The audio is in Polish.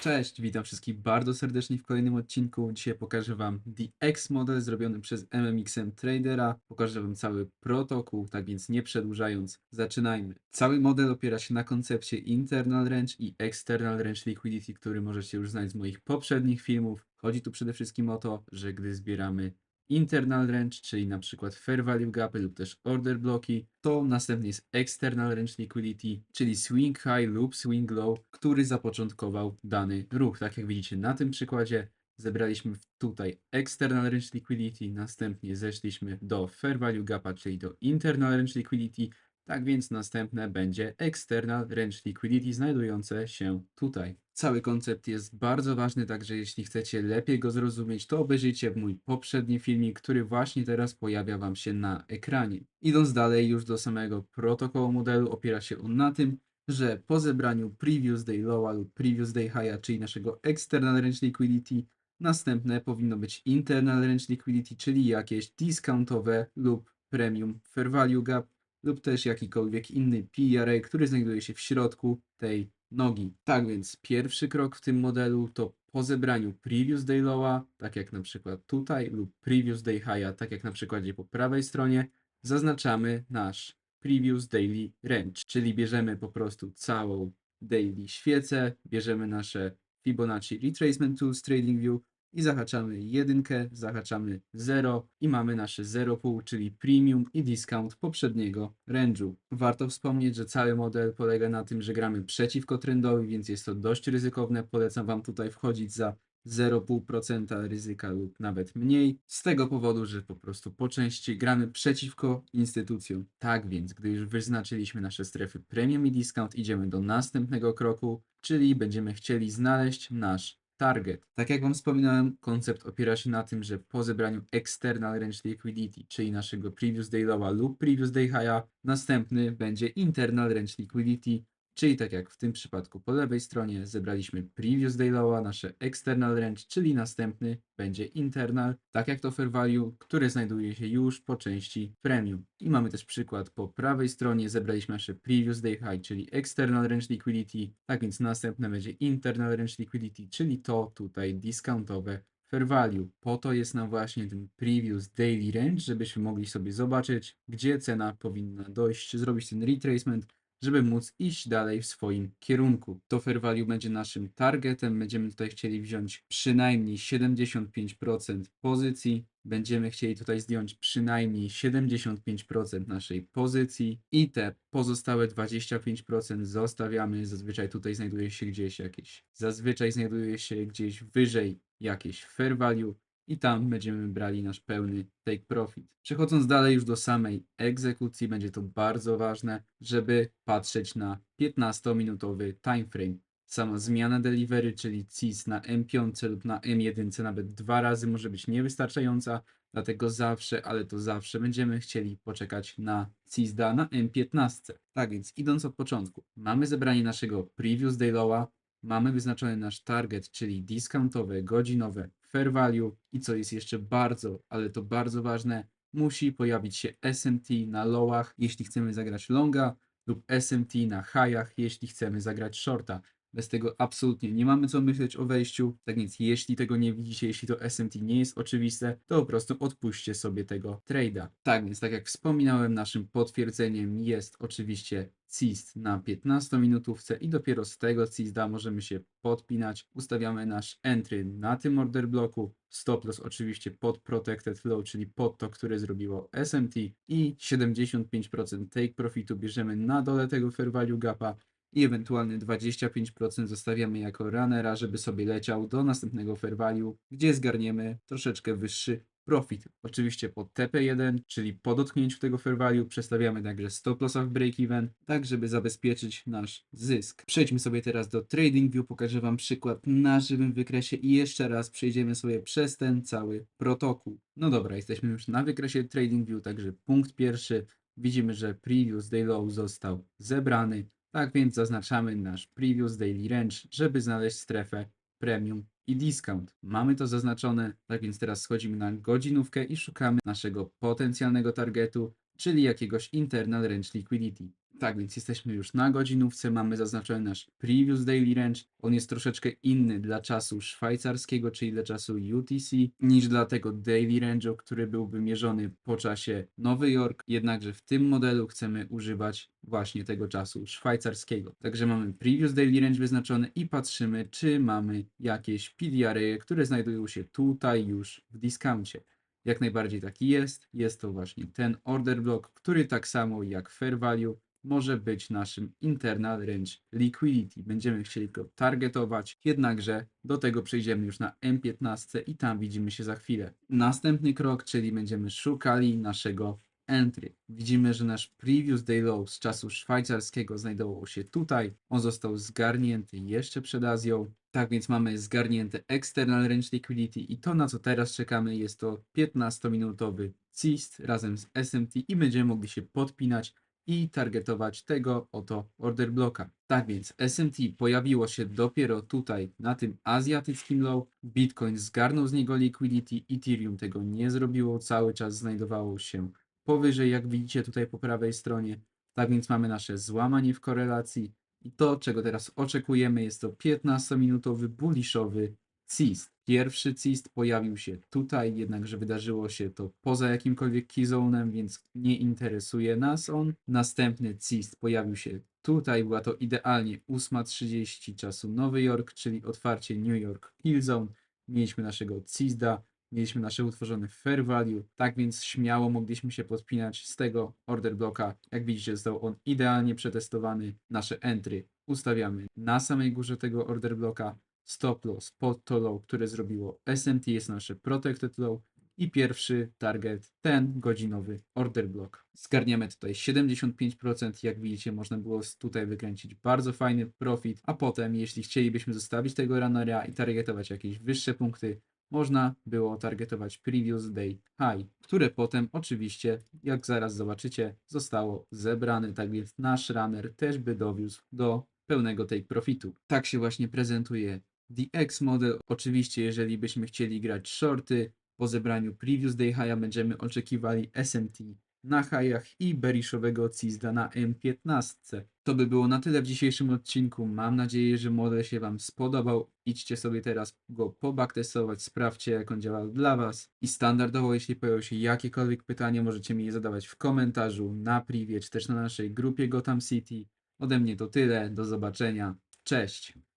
Cześć, witam wszystkich bardzo serdecznie w kolejnym odcinku. Dzisiaj pokażę Wam DX model zrobiony przez MMXM Tradera. Pokażę Wam cały protokół, tak więc nie przedłużając, zaczynajmy. Cały model opiera się na koncepcie Internal Range i External Range Liquidity, który możecie już znać z moich poprzednich filmów. Chodzi tu przede wszystkim o to, że gdy zbieramy internal range, czyli na przykład fair value gapy lub też order bloki, to następnie jest external range liquidity, czyli swing high lub swing low, który zapoczątkował dany ruch. Tak jak widzicie na tym przykładzie, zebraliśmy tutaj external range liquidity, następnie zeszliśmy do fair value gapa, czyli do internal range liquidity, tak więc następne będzie external range liquidity znajdujące się tutaj. Cały koncept jest bardzo ważny, także jeśli chcecie lepiej go zrozumieć, to obejrzyjcie mój poprzedni filmik, który właśnie teraz pojawia Wam się na ekranie. Idąc dalej już do samego protokołu modelu, opiera się on na tym, że po zebraniu previous day lowa lub previous day high'a, czyli naszego external range liquidity, następne powinno być internal range liquidity, czyli jakieś discountowe lub premium fair value gap, lub też jakikolwiek inny PRA, który znajduje się w środku tej nogi. Tak więc pierwszy krok w tym modelu to po zebraniu previous day lowa, tak jak na przykład tutaj, lub previous day high'a, tak jak na przykładzie po prawej stronie, zaznaczamy nasz previous daily range, czyli bierzemy po prostu całą daily świecę, bierzemy nasze Fibonacci Retracement Tools TradingView i zahaczamy jedynkę, zahaczamy 0 i mamy nasze 0,5, czyli premium i discount poprzedniego range'u. Warto wspomnieć, że cały model polega na tym, że gramy przeciwko trendowi, więc jest to dość ryzykowne. Polecam Wam tutaj wchodzić za 0,5% ryzyka lub nawet mniej, z tego powodu, że po prostu po części gramy przeciwko instytucjom. Tak więc, gdy już wyznaczyliśmy nasze strefy premium i discount, idziemy do następnego kroku, czyli będziemy chcieli znaleźć nasz target. Tak jak Wam wspominałem, koncept opiera się na tym, że po zebraniu external range liquidity, czyli naszego previous day lowa lub previous day high'a, następny będzie internal range liquidity, czyli tak jak w tym przypadku po lewej stronie zebraliśmy previous day lowa, nasze external range, czyli następny będzie internal, tak jak to fair value, które znajduje się już po części premium. I mamy też przykład po prawej stronie zebraliśmy nasze previous day high, czyli external range liquidity, tak więc następne będzie internal range liquidity, czyli to tutaj discountowe fair value. Po to jest nam właśnie ten previous daily range, żebyśmy mogli sobie zobaczyć, gdzie cena powinna dojść, zrobić ten retracement, żeby móc iść dalej w swoim kierunku. To fair value będzie naszym targetem. Będziemy tutaj chcieli wziąć przynajmniej 75% pozycji. Będziemy chcieli tutaj zdjąć przynajmniej 75% naszej pozycji i te pozostałe 25% zostawiamy. Zazwyczaj tutaj znajduje się gdzieś jakieś, zazwyczaj znajduje się gdzieś wyżej jakieś fair value i tam będziemy brali nasz pełny take profit. Przechodząc dalej już do samej egzekucji, będzie to bardzo ważne, żeby patrzeć na 15-minutowy timeframe. Sama zmiana delivery, czyli CIS na M5 lub na M1 nawet dwa razy może być niewystarczająca, dlatego zawsze, ale to zawsze będziemy chcieli poczekać na CISDA na M15. Tak więc idąc od początku, mamy zebranie naszego previous day lowa, mamy wyznaczony nasz target, czyli discountowe, godzinowe fair value i co jest jeszcze bardzo, ale to bardzo ważne, musi pojawić się SMT na lowach, jeśli chcemy zagrać longa lub SMT na highach, jeśli chcemy zagrać shorta. Bez tego absolutnie nie mamy co myśleć o wejściu. Tak więc, jeśli tego nie widzicie, jeśli to SMT nie jest oczywiste, to po prostu odpuśćcie sobie tego trade'a. Tak więc, tak jak wspominałem, naszym potwierdzeniem jest oczywiście CIST na 15 minutówce i dopiero z tego CISDA możemy się podpinać. Ustawiamy nasz entry na tym order bloku, stop loss oczywiście pod protected flow, czyli pod to, które zrobiło SMT i 75% take profitu bierzemy na dole tego fair value gapa i ewentualny 25% zostawiamy jako runnera, żeby sobie leciał do następnego fair value, gdzie zgarniemy troszeczkę wyższy profit. Oczywiście pod TP1, czyli po dotknięciu tego fair value przestawiamy także stop lossa w break even, tak żeby zabezpieczyć nasz zysk. Przejdźmy sobie teraz do TradingView, pokażę Wam przykład na żywym wykresie i jeszcze raz przejdziemy sobie przez ten cały protokół. No dobra, jesteśmy już na wykresie TradingView, także punkt pierwszy. Widzimy, że previous day low został zebrany. Tak więc zaznaczamy nasz previous daily range, żeby znaleźć strefę premium i discount. Mamy to zaznaczone, tak więc teraz schodzimy na godzinówkę i szukamy naszego potencjalnego targetu, czyli jakiegoś internal range liquidity. Tak, więc jesteśmy już na godzinówce, mamy zaznaczony nasz Previous Daily Range. On jest troszeczkę inny dla czasu szwajcarskiego, czyli dla czasu UTC, niż dla tego Daily Range'u, który byłby mierzony po czasie Nowy Jork. Jednakże w tym modelu chcemy używać właśnie tego czasu szwajcarskiego. Także mamy Previous Daily Range wyznaczony i patrzymy, czy mamy jakieś PDR-y, które znajdują się tutaj już w discouncie. Jak najbardziej taki jest. Jest to właśnie ten order block, który tak samo jak Fair Value może być naszym internal range liquidity. Będziemy chcieli go targetować, jednakże do tego przejdziemy już na M15 i tam widzimy się za chwilę. Następny krok, czyli będziemy szukali naszego entry. Widzimy, że nasz previous day low z czasu szwajcarskiego znajdował się tutaj. On został zgarnięty jeszcze przed Azją. Tak więc mamy zgarnięte external range liquidity i to na co teraz czekamy jest to 15-minutowy CIST razem z SMT i będziemy mogli się podpinać i targetować tego oto order bloka. Tak więc SMT pojawiło się dopiero tutaj na tym azjatyckim low. Bitcoin zgarnął z niego liquidity, Ethereum tego nie zrobiło, cały czas znajdowało się powyżej, jak widzicie tutaj po prawej stronie. Tak więc mamy nasze złamanie w korelacji i to, czego teraz oczekujemy, jest to 15-minutowy bulliszowy CIST. Pierwszy CIST pojawił się tutaj, jednakże wydarzyło się to poza jakimkolwiek keyzonem, więc nie interesuje nas on. Następny CIST pojawił się tutaj, była to idealnie 8.30 czasu Nowy Jork, czyli otwarcie New York Killzone. Mieliśmy naszego CISDA, mieliśmy nasze utworzone fair value, tak więc śmiało mogliśmy się podpinać z tego order bloka. Jak widzicie, został on idealnie przetestowany. Nasze entry ustawiamy na samej górze tego order bloka. Stop loss pod to low, które zrobiło SMT jest nasze protected low i pierwszy target ten godzinowy order block. Zgarniamy tutaj 75%, jak widzicie można było tutaj wykręcić bardzo fajny profit, a potem jeśli chcielibyśmy zostawić tego runnera i targetować jakieś wyższe punkty, można było targetować previous day high, które potem oczywiście, jak zaraz zobaczycie, zostało zebrane, tak więc nasz runner też by dowiózł do pełnego take profitu. Tak się właśnie prezentuje The X model. Oczywiście, jeżeli byśmy chcieli grać shorty, po zebraniu previous day high'a będziemy oczekiwali SMT na high'ach i berishowego CISDA na M15. To by było na tyle w dzisiejszym odcinku. Mam nadzieję, że model się Wam spodobał. Idźcie sobie teraz go pobaktestować, sprawdźcie jak on działa dla Was. I standardowo, jeśli pojawią się jakiekolwiek pytania, możecie mi je zadawać w komentarzu, na privie, czy też na naszej grupie Gotham City. Ode mnie to tyle, do zobaczenia. Cześć!